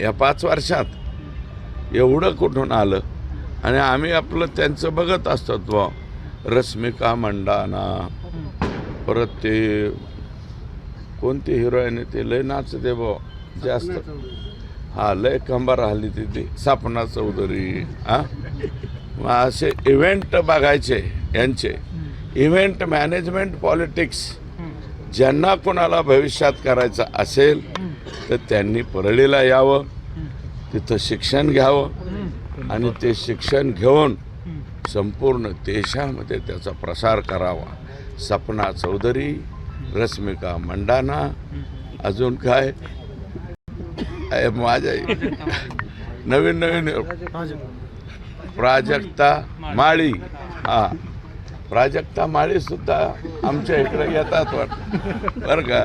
या पाच वर्षात एवढं कुठून आलं? आणि आम्ही आपलं त्यांचं बघत असतो बुवा रश्मिका मंडाना. परत ते कोणती हिरोईन आहे ते? लय नाचते बुवा जास्त. हा लय कंबर हल्ली तिथे सापना चौधरी हा? मग असे इव्हेंट बघायचे यांचे. इव्हेंट मॅनेजमेंट पॉलिटिक्स ज्यांना कोणाला भविष्यात करायचं असेल तर त्यांनी परळीला यावं तिथं शिक्षण घ्यावं आणि ते शिक्षण घेऊन संपूर्ण देशामध्ये त्याचा प्रसार करावा. सपना चौधरी रश्मिका मंडाना अजून काय? माझ्या नवीन नवीन. प्राजक्ता माळी. हा. प्राजक्ता माळी सुद्धा आमच्या इकडे येतात वाटत. बरं का?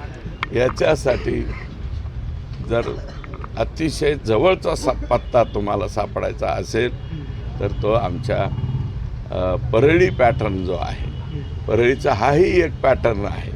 याच्यासाठी जर अतिशय जवळचा सा पत्ता तुम्हाला सापडायचा असेल तर तो आमच्या परळी पॅटर्न जो आहे. परळीचा हाही एक पॅटर्न आहे.